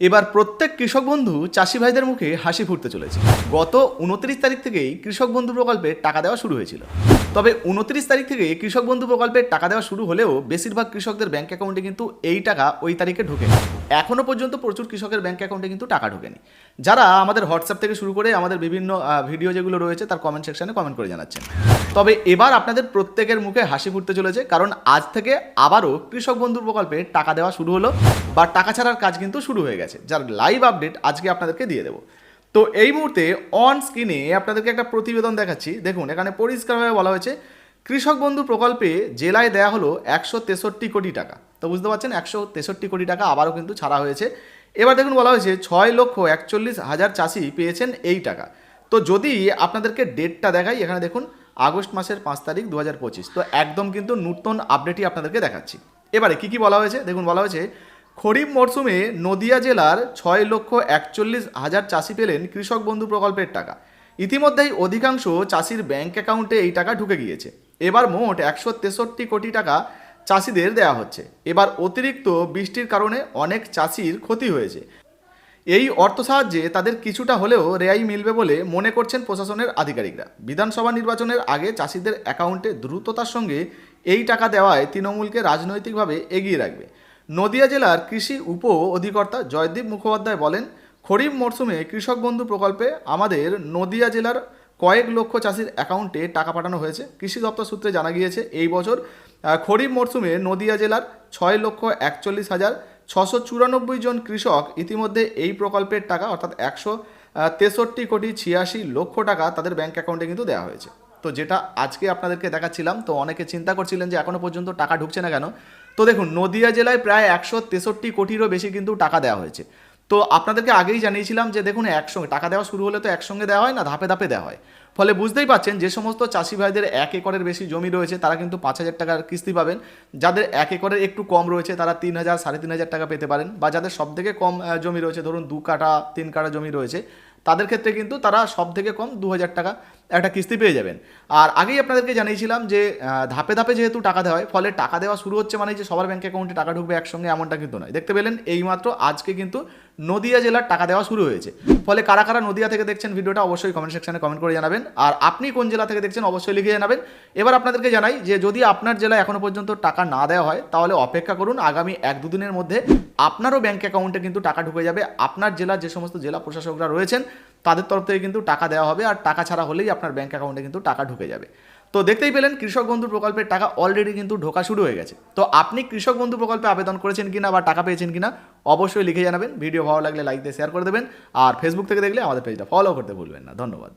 এবার প্রত্যেক কৃষক বন্ধু চাষি ভাইদের মুখে হাসি ফুটতে চলেছে। গত উনত্রিশ তারিখ থেকেই কৃষক বন্ধু প্রকল্পে টাকা দেওয়া শুরু হয়েছিল। তবে উনত্রিশ তারিখ থেকে কৃষক বন্ধু প্রকল্পে টাকা দেওয়া শুরু হলেও বেশিরভাগ কৃষকদের ব্যাংক অ্যাকাউন্টে কিন্তু এই টাকা ওই তারিখে ঢোকেনি। এখনও পর্যন্ত প্রচুর কৃষকের ব্যাংক অ্যাকাউন্টে কিন্তু টাকা ঢোকেনি। যারা আমাদের হোয়াটসঅ্যাপ থেকে শুরু করে আমাদের বিভিন্ন ভিডিও যেগুলো রয়েছে তার কমেন্ট সেকশানে কমেন্ট করে জানাচ্ছেন। তবে এবার আপনাদের প্রত্যেকের মুখে হাসি ফুটতে চলেছে, কারণ আজ থেকে আবারও কৃষক বন্ধু প্রকল্পে টাকা দেওয়া শুরু হলো বা টাকা ছাড়ার কাজ কিন্তু শুরু হয়ে গেছে, যার লাইভ আপডেট আজকে আপনাদেরকে দিয়ে দেবো। তো এই মুহূর্তে অন স্ক্রিনে আপনাদেরকে একটা প্রতিবেদন দেখাচ্ছি। দেখুন, এখানে পরিষ্কারভাবে বলা হয়েছে, কৃষক বন্ধু প্রকল্পে জেলায় দেয়া হলো একশো তেষট্টি কোটি টাকা। তো বুঝতে পারছেন, একশো তেষট্টি কোটি টাকা আবারও কিন্তু ছাড়া হয়েছে। এবার দেখুন বলা হয়েছে, ছয় লক্ষ একচল্লিশ হাজার চাষি পেয়েছেন এই টাকা। তো যদি আপনাদেরকে ডেটটা দেখাই, এখানে দেখুন, আগস্ট মাসের পাঁচ তারিখ দু হাজার পঁচিশ। তো একদম কিন্তু নূতন আপডেটই আপনাদেরকে দেখাচ্ছি। এবারে কি কি বলা হয়েছে? দেখুন বলা হয়েছে, খরিফ মরশুমে নদিয়া জেলার ছয় লক্ষ একচল্লিশ হাজার চাষি পেলেন কৃষক বন্ধু প্রকল্পের টাকা। ইতিমধ্যেই অধিকাংশ চাষির ব্যাংক অ্যাকাউন্টে এই টাকা ঢুকে গিয়েছে। এবার মোট একশো তেষট্টি কোটি টাকা চাষিদের দেওয়া হচ্ছে। এবার অতিরিক্ত বৃষ্টির কারণে অনেক চাষির ক্ষতি হয়েছে। এই অর্থ সাহায্যে তাদের কিছুটা হলেও রেয়াই মিলবে বলে মনে করছেন প্রশাসনের আধিকারিকরা। বিধানসভা নির্বাচনের আগে চাষিদের অ্যাকাউন্টে দ্রুততার সঙ্গে এই টাকা দেওয়ায় তৃণমূলকে রাজনৈতিকভাবে এগিয়ে রাখবে। নদিয়া জেলার কৃষি উপ অধিকর্তা জয়দীপ মুখোপাধ্যায় বলেন, খরিফ মরশুমে কৃষক বন্ধু প্রকল্পে আমাদের নদিয়া জেলার কয়েক লক্ষ চাষির অ্যাকাউন্টে টাকা পাঠানো হয়েছে। কৃষি দপ্তর সূত্রে জানা গিয়েছে, এই বছর খরিফ মরশুমে নদিয়া জেলার ছয় লক্ষ একচল্লিশ হাজার ছশো চুরানব্বই জন কৃষক ইতিমধ্যে এই প্রকল্পের টাকা, অর্থাৎ একশো তেষট্টি কোটি ছিয়াশি লক্ষ টাকা তাদের ব্যাংক অ্যাকাউন্টে কিন্তু দেওয়া হয়েছে। তো যেটা আজকে আপনাদেরকে দেখাচ্ছিলাম, তো অনেকে চিন্তা করছিলেন যে এখনও পর্যন্ত টাকা ঢুকছে না কেন? তো দেখুন, নদিয়া জেলায় প্রায় একশো তেষট্টি কোটিরও বেশি কিন্তু টাকা দেওয়া হয়েছে। তো আপনাদেরকে আগেই জানিয়েছিলাম যে দেখুন, একসঙ্গে টাকা দেওয়া শুরু হলে তো একসঙ্গে দেওয়া হয় না, ধাপে ধাপে দেওয়া হয়। ফলে বুঝতেই পাচ্ছেন যে সমস্ত চাষি ভাইদের এক একরের বেশি জমি রয়েছে, তারা কিন্তু পাঁচ হাজার টাকার কিস্তি পাবেন। যাদের এক একরের একটু কম রয়েছে, তারা তিন হাজার, সাড়ে তিন হাজার টাকা পেতে পারেন। বা যাদের সব থেকে কম জমি রয়েছে, ধরুন দু কাঠা, তিন কাঠা জমি রয়েছে, তাদের ক্ষেত্রে কিন্তু তারা সব থেকে কম দু হাজার টাকা একটা কিস্তি পেয়ে যাবেন। আর আগেই আপনাদেরকে জানিয়েছিলাম যে ধাপে ধাপে যেহেতু টাকা দেওয়া হয়, ফলে টাকা দেওয়া শুরু হচ্ছে মানে যে সবার ব্যাংক অ্যাকাউন্টে টাকা ঢুকবে একসঙ্গে এমনটা কিন্তু নয়। দেখতে পেলেন এইমাত্র আজকে কিন্তু নদিয়া জেলার টাকা দেওয়া শুরু হয়েছে। ফলে কারা কারা নদিয়া থেকে দেখছেন ভিডিওটা অবশ্যই কমেন্ট সেকশনে কমেন্ট করে জানাবেন। আর আপনি কোন জেলা থেকে দেখছেন অবশ্যই লিখে জানাবেন। এবার আপনাদেরকে জানাই যে, যদি আপনার জেলায় এখনও পর্যন্ত টাকা না দেওয়া হয়, তাহলে অপেক্ষা করুন, আগামী এক দুদিনের মধ্যে আপনারও ব্যাঙ্ক অ্যাকাউন্টে কিন্তু টাকা ঢুকে যাবে। আপনার জেলার যে সমস্ত জেলা প্রশাসকরা রয়েছেন তাদের তরফ থেকে কিন্তু টাকা দেওয়া হবে আর টাকা ছাড়া হলেই আপনার ব্যাঙ্ক অ্যাকাউন্টে কিন্তু টাকা ঢুকে যাবে। তো দেখতেই পেলেন কৃষক বন্ধু প্রকল্পের টাকা অলরেডি কিন্তু ঢোকা শুরু হয়ে গেছে। তো আপনি কৃষক বন্ধু প্রকল্পে আবেদন করেছেন কিনা বা টাকা পেয়েছেন কিনা অবশ্যই লিখে জানাবেন। ভিডিও ভালো লাগলে লাইক দিয়ে শেয়ার করে দেবেন। আর ফেসবুক থেকে দেখলে আমাদের পেজটা ফলো করতে ভুলবেন না। ধন্যবাদ।